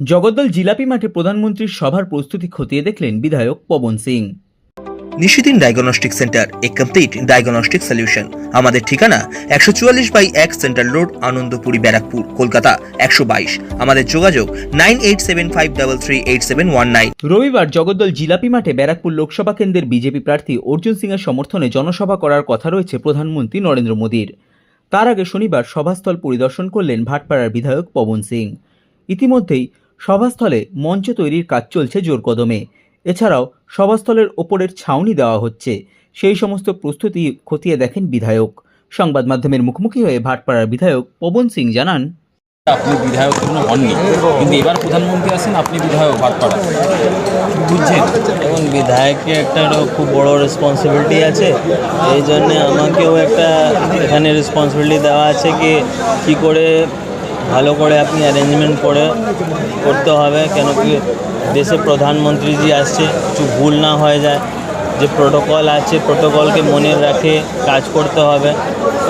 জগদ্দল জিলাপি মাঠে প্রধানমন্ত্রীর সভার প্রস্তুতি খতিয়ে দেখলেন বিধায়ক পবন সিং। নিশিদিন ডায়াগনস্টিক সেন্টার এ কমপ্লিট ডায়াগনস্টিক সলিউশন। আমাদের ঠিকানা একশো চুয়াল্লিশ বাই এক সেন্ট্রাল রোড আনন্দপুরি ব্যারাকপুর কলকাতা একশো বাইশ। আমাদের যোগাযোগ nine eight seven five double three eight seven one nine. রবিবার জগদ্দল জিলাপি মাঠে ব্যারাকপুর লোকসভা কেন্দ্রের বিজেপি প্রার্থী অর্জুন সিংয়ের সমর্থনে জনসভা করার কথা রয়েছে প্রধানমন্ত্রী নরেন্দ্র মোদীর। তার আগে শনিবার সভাস্থল পরিদর্শন করলেন ভাটপাড়ার বিধায়ক পবন সিং। ইতিমধ্যেই সভাস্থলে মঞ্চ তৈরির কাজ চলছে জোর কদমে। এছাড়াও সভাস্থলের ওপরের ছাউনি দেওয়া হচ্ছে। সেই সমস্ত প্রস্তুতি খতিয়ে দেখেন বিধায়ক। সংবাদ মাধ্যমের মুখোমুখি হয়ে ভাটপাড়ার বিধায়ক পবন সিং জানান আপনি বিধায়ক কোনো হননি কিন্তু এবার প্রধানমন্ত্রী আছেন আপনি বিধায়ক ভাটপাড়া। বুঝছেন? এবং বিধায়ককে একটা খুব বড় রেসপন্সিবিলিটি আছে। এই জন্যে আমাকেও একটা এখানে রেসপন্সিবিলিটি দেওয়া আছে কি কী করে ভালো করে আপনি অ্যারেঞ্জমেন্ট করে করতে হবে। কেন কি দেশে প্রধানমন্ত্রীজি আসছে কিছু ভুল না হয়ে যায়। যে প্রোটোকল আছে প্রোটোকলকে মনে রাখে কাজ করতে হবে।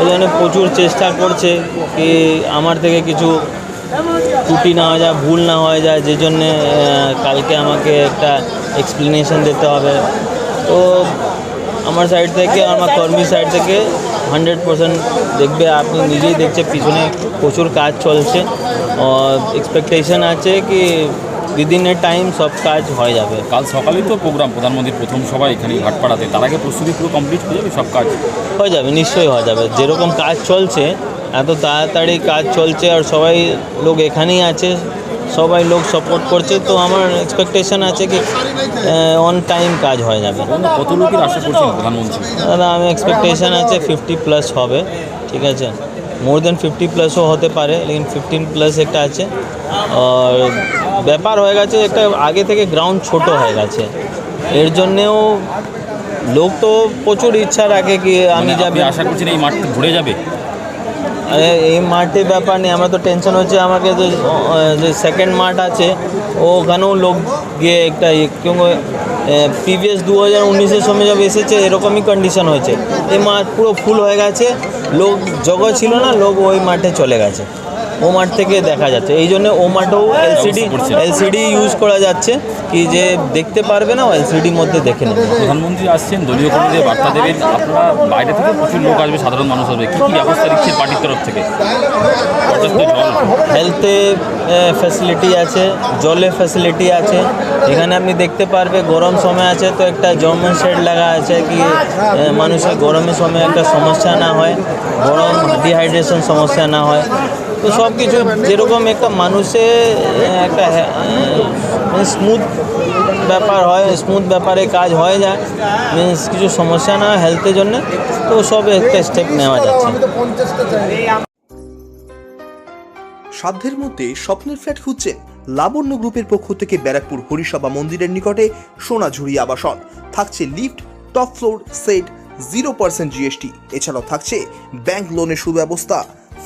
ওই জন্য প্রচুর চেষ্টা করছে কি আমার থেকে কিছু ত্রুটি না হয়ে যায়, ভুল না হয়ে যায়। যে জন্যে কালকে আমাকে একটা এক্সপ্লেনেশন দিতে হবে। তো আমার সাইড থেকে, আমার কর্মীর সাইড থেকে হান্ড্রেড পার্সেন্ট দেখবে, আপনি নিজেই দেখছে, পিছনে প্রচুর কাজ চলছে। এক্সপেকটেশন আছে কি উইদিন এ টাইম সব কাজ হয়ে যাবে। কাল সকালেই তো প্রোগ্রাম প্রধানমন্ত্রীর প্রথম সভা এখানে ভাটপাড়াতে তার আগে প্রস্তুতি পুরো কমপ্লিট হয়ে যাবে সব কাজ? হয়ে যাবে নিশ্চয়ই হয়ে যাবে। যেরকম কাজ চলছে এত তাড়াতাড়ি কাজ চলছে আর সবাই লোক এখানেই আছে সবাই লোক সাপোর্ট করছে তো আমার এক্সপেকটেশন আছে কি অন টাইম কাজ হয়ে যাবে। কত লোকের আশা করছেন প্রধানমন্ত্রী? দাদা আমি এক্সপেকটেশন আছে ফিফটি প্লাস হবে ঠিক আছে? মোর দেন ফিফটি প্লাসও হতে পারে লেকিন ফিফটিন প্লাস একটা আছে। আর ব্যাপার হয়ে গেছে একটা আগে থেকে গ্রাউন্ড ছোট হয়ে গেছে। এর জন্যেও লোক তো প্রচুর ইচ্ছা রাখে কি আমি আমি যাবি আশা করছি এই মাঠ ঘুরে যাবে? আরে এই মাঠে ব্যাপার নেই আমার তো টেনশন হচ্ছে আমাকে যে যে সেকেন্ড মাঠ আছে ওখানেও লোক গিয়ে একটা কেউ প্রিভিয়াস দু হাজার উনিশের সময় যখন এসেছে এরকমই কন্ডিশন হয়েছে। এই মাঠ পুরো ফুল হয়ে গেছে লোক জগৎ ছিল না লোক ওই মাঠে চলে গেছে। ও মাঠ থেকে দেখা যাচ্ছে। এই জন্য ও মাঠেও এলসিডি এলসিডি ইউজ করা যাচ্ছে। কি যে দেখতে পারবে না এলসিডির মধ্যে দেখে নেবে। প্রধানমন্ত্রী আসছেন দলীয় কর্মীদের বার্তা দেবেন। আপনারা বাইরে থেকে প্রচুর লোক আসবে সাধারণ মানুষ আসবে। কী কী ব্যবস্থা দিচ্ছে পার্টির তরফ থেকে? হেলথে ফ্যাসিলিটি আছে জলে ফ্যাসিলিটি আছে। এখানে আপনি দেখতে পারবে গরম সময় আছে তো একটা জর্মান শেড লাগা আছে কি মানুষের গরমের সময় একটা সমস্যা না হয়। গরম ডিহাইড্রেশন সমস্যা না হয়। তো সব কিছু যেরকম একটা মানুষে, একটা স্মুথ ব্যাপার হয় স্মুথ ব্যাপারে কাজ হয়ে যায় মিনস কিছু সমস্যা না হয় হেলথের জন্য, তো সব একটা স্টেপ নেওয়া যাচ্ছে। সাধ্যের মধ্যে স্বপ্নের ফ্ল্যাট খুঁজছেন লাবণ্য গ্রুপের পক্ষ থেকে ব্যারাকপুর হরিসভা মন্দিরের নিকটে সোনাঝুরি আবাসন। থাকছে lift, top floor, set zero percent GST এছাড়াও থাকছে ব্যাংক লোনের সুব্যবস্থা।